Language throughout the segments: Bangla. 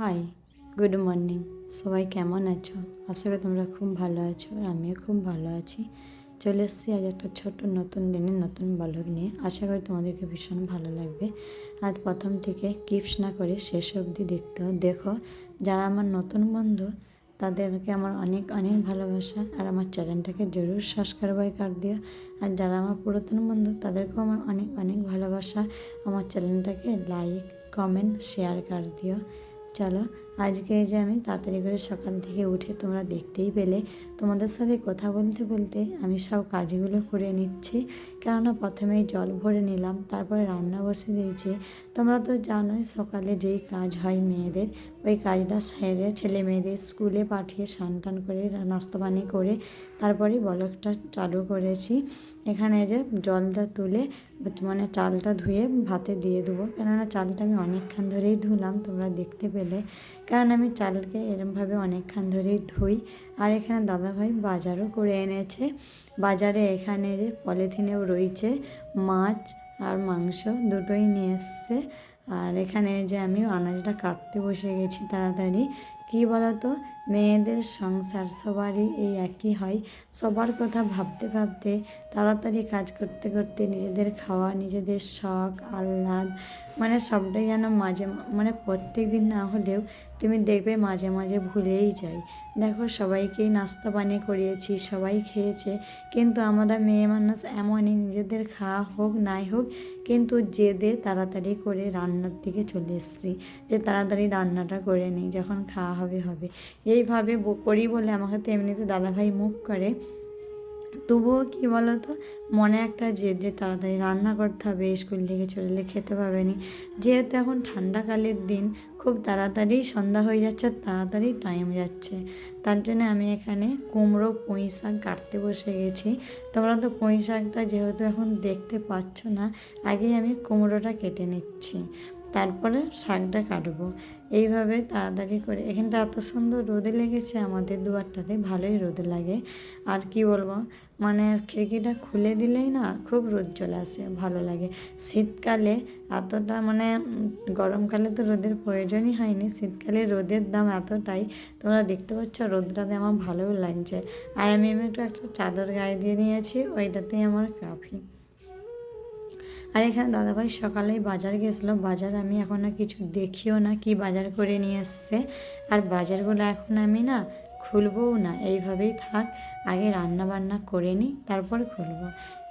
হাই গুড মর্নিং সবাই কেমন আছো? আশা করি তোমরা খুব ভালো আছো আর আমিও খুব ভালো আছি। চলে এসেছি আজ একটা ছোট্ট নতুন দিনে নতুন ব্লগ নিয়ে। আশা করি তোমাদেরকে ভীষণ ভালো লাগবে। আজ প্রথম থেকে কিপস না করে শেষ অবধি দেখতে দেখো, যারা আমার নতুন বন্ধু, তাদেরকে আমার অনেক অনেক ভালোবাসা আর আমার চ্যানেলটাকে জরুর সাবস্ক্রাইব কর দিও। আর যারা আমার পুরাতন বন্ধু, তাদেরকেও আমার অনেক অনেক ভালোবাসা। আমার চ্যানেলটাকে লাইক কমেন্ট শেয়ার কর দিও। চলো আজকে যে আমি তাড়াতাড়ি করে সকাল থেকে উঠে তোমরা দেখতেই পেলে। তোমাদের সাথে কথা বলতে বলতে আমি সব কাজগুলো করে নিচ্ছি। কেননা প্রথমেই জল ভরে নিলাম, তারপরে রান্না বসে দিয়েছি। তোমরা তো জানোই সকালে যেই কাজ হয় মেয়েদের, ওই কাজটা সেরে ছেলে মেয়েদের স্কুলে পাঠিয়ে স্নান টান করে নাস্তা পানি করে তারপরে বলকটা চালু করেছি। এখানে যে জলটা তুলে মানে চালটা ধুয়ে ভাতে দিয়ে দেবো। কেননা চালটা আমি অনেকক্ষণ ধরেই ধুলাম, তোমরা দেখতে পেলে। কারণ আমি চালকে এরমভাবে অনেকক্ষণ ধরেই ধুই। আর এখানে দাদাভাই বাজারও করে এনেছে। বাজারে এখানে যে পলিথিনেও রয়েছে, মাছ আর মাংস দুটোই নিয়ে এসছে। আর এখানে যে আমি আনাজটা কাটতে বসে গেছি তাড়াতাড়ি। কী বলতো? মেয়েদের সংসার, সবারই এই একই হয়। সবার কথা ভাবতে ভাবতে, তাড়াতাড়ি কাজ করতে করতে নিজেদের খাওয়া, নিজেদের শখ, আহ্লাদ মানে সবটাই যেন মাঝে মানে প্রত্যেক দিন না হলেও তুমি দেখবে মাঝে মাঝে ভুলেই যাই দেখো, সবাইকেই নাস্তা পানি করিয়েছি, সবাই খেয়েছে, কিন্তু আমরা মেয়ে মানুষ এমনই নিজেদের খাওয়া হোক, নাই হোক, কিন্তু জেদে তাড়াতাড়ি করে রান্নার দিকে চলে এসেছি। যে তাড়াতাড়ি রান্নাটা করে নিই, যখন খাওয়া হবে হবে। এইভাবে ব- করি বলে আমাকে তো এমনিতে দাদাভাই মুখ করে। তবুও কি বলতো, মনে একটা জেদ যে তাড়াতাড়ি রান্না করতে হবে, স্কুল থেকে চলে খেতে পাবে নি। যেহেতু এখন ঠান্ডাকালের দিন, খুব তাড়াতাড়ি সন্ধ্যা হয়ে যাচ্ছে, তাড়াতাড়ি টাইম যাচ্ছে। তার জন্য আমি এখানে কুমড়ো, পুঁই শাক কাটতে বসে গেছি। তোমরা তো পুঁই শাকটা যেহেতু এখন দেখতে পাচ্ছ না, আগেই আমি কুমড়োটা কেটে নিচ্ছি। তারপরে শাকটা কাটবো। এইভাবে তাড়াতাড়ি করে, এখানটা এত সুন্দর রোদে লেগেছে, আমাদের দুয়ারটাতে ভালোই রোদ লাগে। আর কি বলব মানে খিড়কিটা খুলে দিলেই না খুব রোদ চলে আসে, ভালো লাগে। শীতকালে এতটা মানে গরমকালে তো রোদের প্রয়োজনই হয়নি, শীতকালে রোদের দাম এতটাই, তোমরা দেখতে পাচ্ছ রোদটাতে আমার ভালোও লাগছে। আর আমি একটু একটা চাদর গায়ে দিয়ে নিয়েছি, ওইটাতেই আমার কাফি। আর এখানে দাদাভাই সকালেই বাজার গেছিল। বাজার আমি এখনও কিছু দেখিও না কি বাজার করে নিয়ে এসছে। আর বাজারগুলো এখন আমি না খুলবও না, এইভাবেই থাক। আগে রান্না বান্না করে নিই, তারপর খুলবো।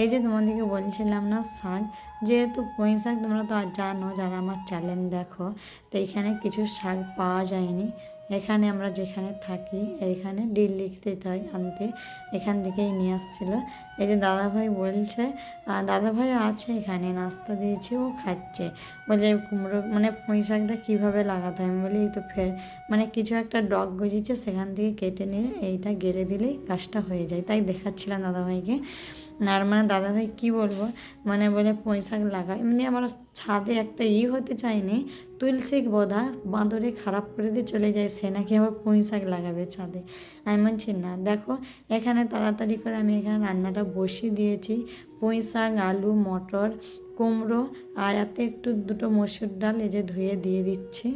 এই যে তোমাদেরকে বলছিলাম না শাক, যেহেতু পুঁই শাক তোমরা তো আর জানো, যারা আমার চ্যানেল দেখো, তো এখানে কিছু শাক পাওয়া যায়নি। এখানে আমরা যেখানে থাকি এইখানে ডিল লিখতে হয় আনতে। এখান থেকেই নিয়ে আসছিল। এই যে দাদাভাই বলছে আর দাদাভাই আছে এখানে, নাস্তা দিয়েছি, ও খাচ্ছে। বলে কুমড়ো মানে পুঁই শাকটা কীভাবে লাগাতে? হয় আমি বলি, এই তো ফের মানে কিছু একটা ডগ গজিয়েছে, সেখান থেকে কেটে নিয়ে এইটা গেড়ে দিলেই কাজটা হয়ে যায়। তাই দেখাচ্ছিলাম দাদাভাইকে। আর মানে দাদাভাই কি বলব? মানে বলে পুঁই শাক লাগা এমনি আমার ছাদে একটা ই হতে চায়নি তুলসী বোধা বাঁদরে খারাপ করে দিয়ে চলে যায় সে, নাকি আবার পুঁই শাক লাগাবে ছাদে? আমি বলছি, না, দেখো, এখানে তাড়াতাড়ি করে আমি এখানে রান্নাটা বসিয়ে দিয়েছি। পুঁই শাক আলু, মটর, কুমড়ো, আর এতে একটু দুটো মসুর ডাল এই যে ধুয়ে দিয়ে দিচ্ছি।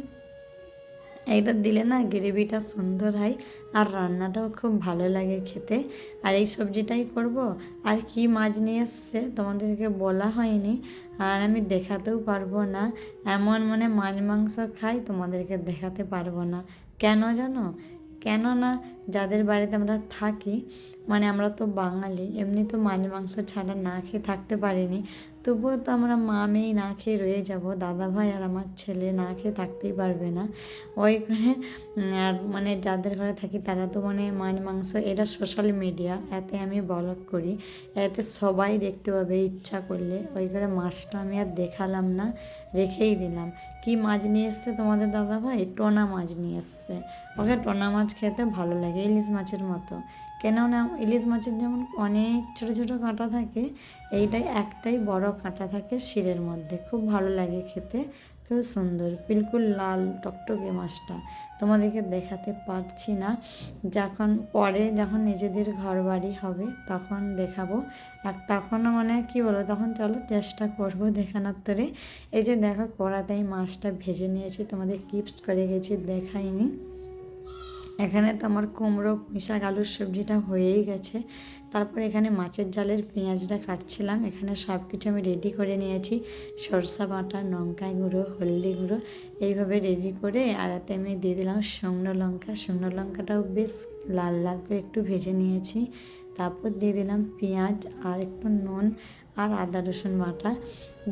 এইটা দিলে না গ্রেভিটা সুন্দর হয় আর রান্নাটাও খুব ভালো লাগে খেতে। আর এই সবজিটাই করব। আর কি মাছ নিয়ে এসছে তোমাদেরকে বলা হয়নি আর আমি দেখাতেও পারব না। এমন মানে মাছ মাংস খাই তোমাদেরকে দেখাতে পারব না। কেন জানো? কেননা যাদের বাড়িতে আমরা থাকি মানে আমরা তো বাঙালি, এমনি তো মাছ মাংস ছাড়া না খেয়ে থাকতে পারিনি। তবুও তো আমরা মা মেয়ে না খেয়ে রয়ে যাব দাদা ভাই আর আমার ছেলে না খেয়ে থাকতেই পারবে না। ওই করে আর মানে যাদের ঘরে থাকি তারা তো মানে মাছ মাংস এটা সোশ্যাল মিডিয়া এতে আমি ব্লগ করি, এতে সবাই দেখতে পাবে ইচ্ছা করলে। ওই করে মাছটা আমি আর দেখালাম না, রেখেই দিলাম। কি মাছ নিয়ে এসছে তোমাদের দাদা ভাই টোনা মাছ নিয়ে এসছে। ওকে টোনা মাছ খেতে ভালো লাগে। ইলিশ মাছের মতো। কেননা ইলিশ মাছের যেমন অনেক ছোট ছোট কাঁটা থাকে, এইটাই একটাই বড় কাঁটা থাকে শিরের মধ্যে। খুব ভালো লাগে খেতে, খুব সুন্দর, বিলকুল লাল টকটকে মাছটা। তোমাদেরকে দেখাতে পারছি না, যখন পরে যখন নিজেদের ঘর বাড়ি হবে তখন দেখাবো। আর তখনও মানে কি বলব, তখন চলো চেষ্টা করব দেখানোর তরে এই যে দেখো কড়াতেই মাছটা ভেজে নিয়েছি, তোমাদের কিপস করে গেছি, দেখাইনি। এখানে তো আমার কুমড়ো, পুঁইশাক, আলুর সবজিটা হয়েই গেছে। তারপর এখানে মাছের জালের পেঁয়াজটা কাটছিলাম। এখানে সব কিছু আমি রেডি করে নিয়েছি। সরষা বাটা লঙ্কা গুঁড়ো, হলদি গুঁড়ো, এইভাবে রেডি করে আর এতে আমি দিয়ে দিলাম শুকনো লঙ্কা। শুকনো লঙ্কাটাও বেশ লাল লাল করে একটু ভেজে নিয়েছি। তারপর দিয়ে দিলাম পেঁয়াজ আর একটু নুন। আর আদা রসুন বাটা।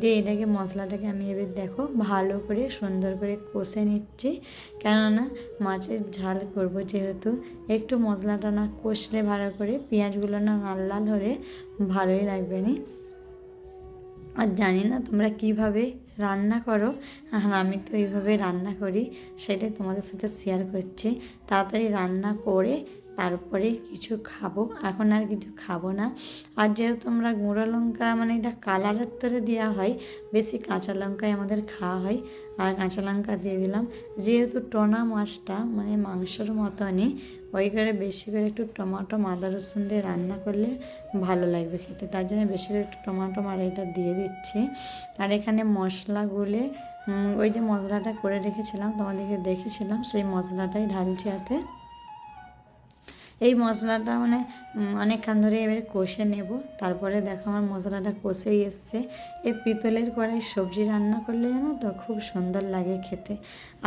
দিয়ে এটাকে, মশলাটাকে আমি এবার দেখো ভালো করে সুন্দর করে কষে নিচ্ছি। কেননা মাছের ঝাল করব যেহেতু, একটু মশলাটা না কষলে ভালো করে পেঁয়াজগুলো না লাল লাল হলে ভালোই লাগবে না। আর জানি না তোমরা কীভাবে রান্না করো, আর আমি তো এইভাবে রান্না করি, সেটাই তোমাদের সাথে শেয়ার করছি। তাড়াতাড়ি রান্না করে তারপরে কিছু খাব। এখন আর কিছু খাব না। আর যেহেতু আমরা গুঁড়ো লঙ্কা মানে এটা কালারের তরে দেওয়া হয়, বেশি কাঁচা লঙ্কাই আমাদের খাওয়া হয়। আর কাঁচা লঙ্কা দিয়ে দিলাম। যেহেতু টোনা মাছটা মানে মাংসর মতনই, ওই করে বেশি করে একটু টমাটো, আদা, রসুন দিয়ে রান্না করলে ভালো লাগবে খেতে। তার জন্য বেশি করে একটু টমাটো এটা দিয়ে দিচ্ছি। আর এখানে মশলাগুলো ওই যে মশলাটা করে রেখেছিলাম, তোমাদেরকে দেখেছিলাম, সেই মশলাটাই ঢালছি হাতে। এই মশলাটা মানে অনেকক্ষণ ধরে এবারে কষে নেব। তারপরে দেখো আমার মশলাটা কষেই এসছে। এই পিতলের কড়াই সবজি রান্না করলে জানো তো খুব সুন্দর লাগে খেতে।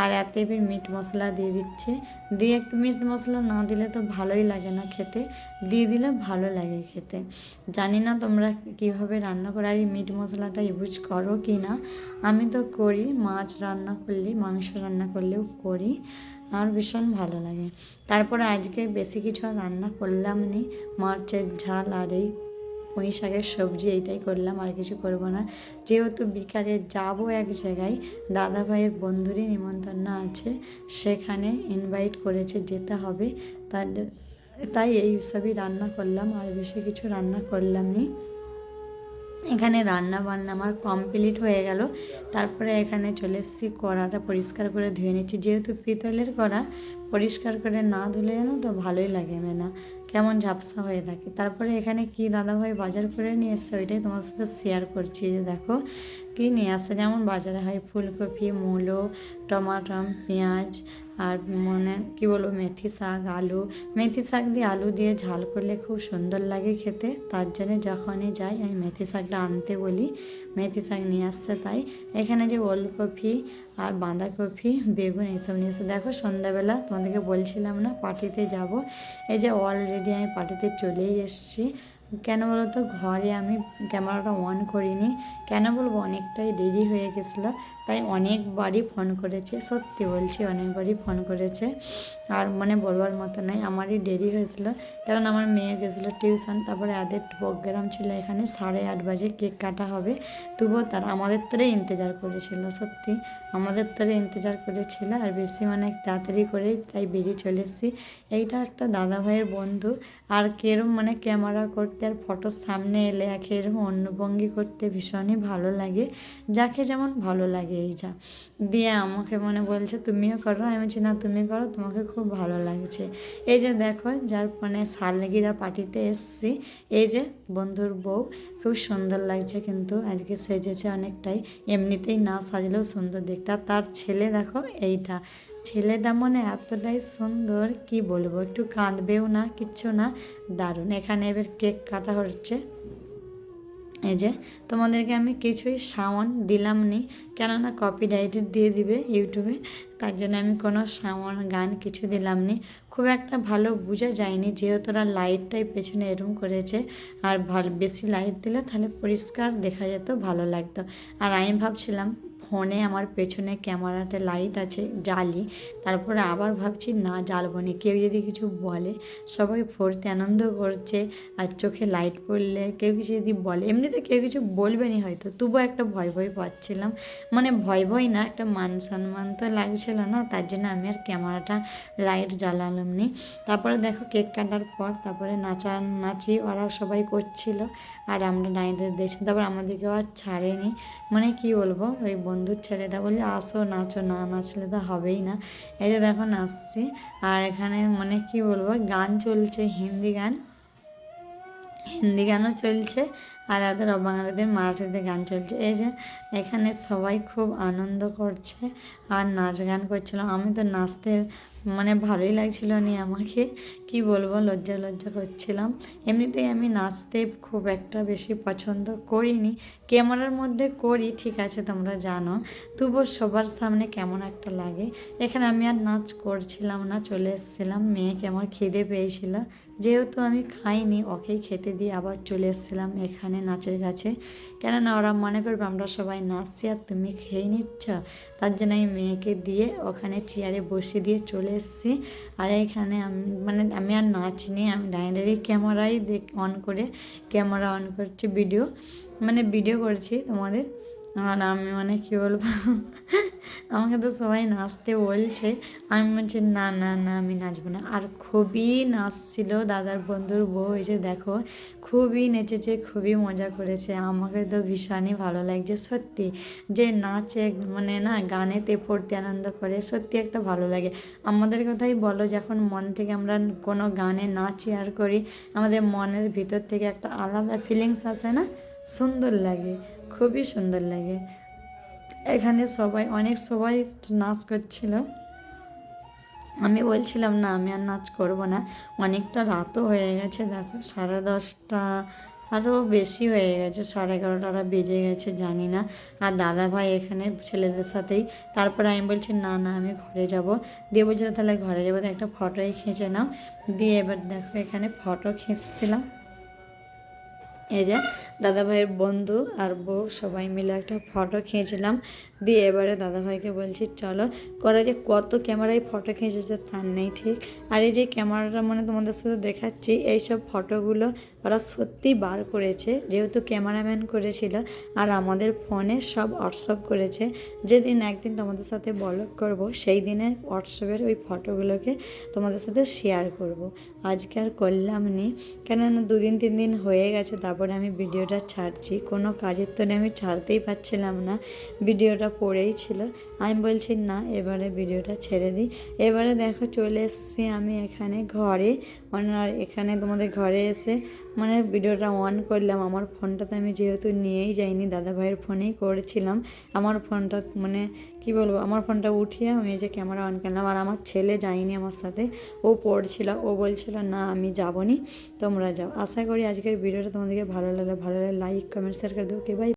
আর এতে এবার মিট মশলা দিয়ে দিচ্ছে। দিয়ে একটু মিট মশলা না দিলে তো ভালোই লাগে না খেতে। দিয়ে দিলে ভালো লাগে খেতে। জানি না তোমরা কীভাবে রান্না করো আর এই মিট মশলাটা ইউজ করো কি না। আমি তো করি, মাছ রান্না করলে, মাংস রান্না করলেও করি। আমার ভীষণ ভালো লাগে। তারপরে আজকে বেশি কিছু রান্না করলাম নি। মাছের ঝাল আর এই পুঁই শাকের সবজি এইটাই করলাম, আর কিছু করব না। যেহেতু বিকালে যাব এক জায়গায় দাদা ভাইয়ের বন্ধুরই নিমন্ত্রণ আছে, সেখানে ইনভাইট করেছে যেতে হবে। তার, তাই এই সবই রান্না করলাম, আর বেশি কিছু রান্না করলাম নি। এখানে রান্না বান্না আমার কমপ্লিট হয়ে গেল। তারপরে এখানে চলে এসেছি, কড়াটা পরিষ্কার করে ধুয়ে নিচ্ছি। যেহেতু পিতলের কড়া, পরিষ্কার করে না ধুলে যেন তো ভালোই লাগে না কেমন ঝাপসা হয়ে থাকে। তারপরে এখানে কি দাদাভাই বাজার করে নিয়ে এসছে ওইটাই তোমার সাথে শেয়ার করছি যে দেখো, কি নিয়ে আসছে যেমন বাজারে হয় ফুলকপি, মূলো, টমাটম, পেঁয়াজ আর মানে কি বলব, মেথি শাক, আলু। মেথি শাক দিয়ে আলু দিয়ে ঝাল করলে খুব সুন্দর লাগে খেতে। তার জন্য যখনই যাই, আমি মেথি শাকটা আনতে বলি। মেথি শাক নিয়ে আসছে তাই। এখানে যে ওলকপি আর বাঁধাকপি, বেগুন এইসব নিয়ে এসে দেখো, সন্ধ্যাবেলা তোমাদেরকে বলছিলাম না, পার্টিতে যাব। এই যে অলরেডি আমি পার্টিতে চলেই এসেছি। কেন বলো তো ঘরে আমি ক্যামেরাটা অন করিনি। কেন বলব? অনেকটাই দেরি হয়ে গেছিল। তাই অনেকবারই ফোন করেছে। সত্যি বলছি, অনেকবারই ফোন করেছে। আর মানে বলবার মতো নাই, আমারই দেরি হয়েছিল। কারণ আমার মেয়ে গেছিল টিউশন, তারপরে এদের প্রোগ্রাম ছিল এখানে, সাড়ে আট বাজে কেক কাটা হবে। তবুও তারা, আমাদের তোরে ইন্তজার করেছিল, সত্যি। আমাদের তোরে ইন্তজার করেছিল, আর বেশি মানে তাড়াতাড়ি করেই তাই বেরিয়ে চলে এসেছি। এইটা একটা দাদা ভাইয়ের বন্ধু। আর কেরম মানে ক্যামেরা করতে আর ফটোর সামনে এলে একে এরকম অন্যভঙ্গি করতে ভীষণই ভালো লাগে, যাকে যেমন ভালো লাগে এই যা দিয়ে আমাকে মনে বলছে, তুমিও করো। আমি বলছি, না, তুমি করো, তোমাকে খুব ভালো লাগছে। এই যে দেখো, যার মানে সালগিরা পার্টিতে এসছি, এই যে বন্ধুর বউ। খুব সুন্দর লাগছে কিন্তু, আজকে সেজেছে অনেকটাই। এমনিতেই না সাজলেও সুন্দর দেখতে। আর তার ছেলে দেখো এইটা। ছেলেটা মনে এতটাই সুন্দর, কি বলব? একটু কাঁদবেও না, কিচ্ছু না। দারুণ। এখানে এবার কেক কাটা হচ্ছে। এই যে, তোমাদেরকে আমি কিছুই সাওয়ান দিলাম নি, কেননা কপিরাইটেড দিয়ে দিবে ইউটিউবে, তার জন্য আমি কোনো সাওয়ান গান কিছু দিলাম নি। খুব একটা ভালো বোঝা যায়নি, যেহেতু ওরা লাইটটাই পেছনে এরম করেছে, আর ভালো বেশি লাইট দিলে তাহলে পরিষ্কার দেখা যেত, ভালো লাগতো। আর আমি ভাবছিলাম ফোনে আমার পেছনে ক্যামেরাতে লাইট আছে, জ্বালি। তারপরে আবার ভাবছি, না, জ্বালবো না। কেউ যদি কিছু বলে, সবাই ফুর্তি আনন্দ করছে, আর চোখে লাইট পড়লে কেউ কিছু যদি বলে, এমনিতে কেউ কিছু বলবে না হয়তো। তবুও একটা ভয় ভয় পাচ্ছিলাম। মানে ভয় ভয় না, একটা মান সম্মান তো লাগছিল না, তার জন্য আমি আর ক্যামেরাটা লাইট জ্বালালাম নি। তারপরে দেখো কেক কাটার পর তারপরে নাচা, নাচি ওরা সবাই করছিল, আর আমরা নাইটে দেখছি। তারপর আমাদেরকে আর ছাড়েনি। মানে কি বলব, ওই বন্ধুর ছেলেটা বলি আসো, নাচো। না নাচলে তো হবেই না। এই যে দেখো নাচছি আর এখানে মানে কি বলব, গান চলছে, হিন্দি গান। হিন্দি গানও চলছে। আর ওদের বাঙালিদের মারাঠিতে গান চলছে। এই যে এখানে সবাই খুব আনন্দ করছে আর নাচ গান করছিল। আমি তো নাচতে মানে ভালোই লাগছিল নি আমাকে। কি বলব, লজ্জা লজ্জা করছিলাম। এমনিতেই আমি নাচতে খুব একটা বেশি পছন্দ করিনি। ক্যামেরার মধ্যে করি, ঠিক আছে, তোমরা জানো। তবুও সবার সামনে কেমন একটা লাগে। এখানে আমি আর নাচ করছিলাম না, চলে এসেছিলাম। মেয়েকে আমার খিদে পেয়েছিল। যেহেতু আমি খাইনি, ওকেই খেতে দিয়ে আবার চলে এসেছিলাম এখানে। নাচের কাছে। কেননা ওরা মনে করবে আমরা সবাই নাচছি আর তুমি খেয়ে নিচ্ছ। তার জন্য আমি মেয়েকে দিয়ে ওখানে চেয়ারে বসে দিয়ে চলে এসেছি। আর এখানে আমি মানে আমি আর নাচিনি, আমি ডাইনারি ক্যামেরাই দেখ অন করে, ক্যামেরা অন করছি ভিডিও মানে ভিডিও করছি তোমাদের। আর আমি মানে কী বলব? আমাকে তো সবাই নাচতে বলছে। আমি বলছি, না না না, আমি নাচবো না। আর খুবই নাচছিল দাদার বন্ধুর বউ এসে দেখো, খুবই নেচেছে, খুবই মজা করেছে। আমাকে তো ভীষণই ভালো লাগছে, সত্যি। যে নাচে মানে না, গানেতে পড়তে আনন্দ করে, সত্যি একটা ভালো লাগে। আমাদের কথাই বলো, যখন মন থেকে আমরা কোনো গানে নাচি আর করি, আমাদের মনের ভিতর থেকে একটা আলাদা ফিলিংস আসে না? সুন্দর লাগে। খুবই সুন্দর লাগে। এখানে সবাই, অনেক সবাই নাচ করছিল। আমি বলছিলাম, না, আমি আর নাচ করব না। অনেকটা রাতও হয়ে গেছে, দেখো, সাড়ে দশটা আরও বেশি হয়ে গেছে, সাড়ে এগারোটা বেজে গেছে, জানি না। আর দাদা ভাই এখানে ছেলেদের সাথেই। তারপরে আমি বলছি, না না, আমি ঘরে যাব। দিয়ে বলছিল, তাহলে ঘরে যাব তো একটা ফটোই খেঁচে নাও। দিয়ে এবার দেখো, এখানে ফটো খিঁচছিলাম। এই যে দাদাভাইয়ের বন্ধু আর বউ সবাই মিলে একটা ফটো খেয়েছিলাম। দিয়ে এবারে দাদাভাইকে বলছি, চলো করা যে কত ক্যামেরায় ফটো খেঁচেছে তার নেই ঠিক। আর এই যে ক্যামেরাটা মানে তোমাদের সাথে দেখাচ্ছি এইসব ফটোগুলো ওরা সত্যি বার করেছে। যেহেতু ক্যামেরাম্যান করেছিল আর আমাদের ফোনে সব হোয়াটসঅ্যাপ করেছে, যেদিন একদিন তোমাদের সাথে ব্লগ করব, সেই দিনে হোয়াটসঅ্যাপের ওই ফটোগুলোকে তোমাদের সাথে শেয়ার করব। আজকে আর করলাম নি। কেননা দুদিন, তিন দিন হয়ে গেছে, তারপরে আমি ভিডিওটা ছাড়ছি। কোনো কাজের তো আমি ছাড়তেই পারছিলাম না। ভিডিওটা পড়েই ছিল। আমি বলছি, না, এবারে ভিডিওটা ছেড়ে দিই। এবারে দেখো চলে এসেছি আমি এখানে ঘরে। আর এখানে তোমাদের ঘরে এসে মানে ভিডিওটা অন করলাম। আমার ফোনটাতে আমি যেহেতু নিয়েই যাইনি, দাদাভাইয়ের ফোনেই করেছিলাম। আমার ফোনটা মানে কি বলব, আমার ফোনটা উঠিয়ে আমি যে ক্যামেরা অন করলাম। আর আমার ছেলে যায়নি আমার সাথে। ও পড়ছিল। ও বলছিল, না, আমি যাবনি, তোমরা যাও। আশা করি আজকের ভিডিওটা তোমাদেরকে ভালো লাগলে ভালো লাগলে লাইক কমেন্ট শেয়ার করে দেবো কে ভাই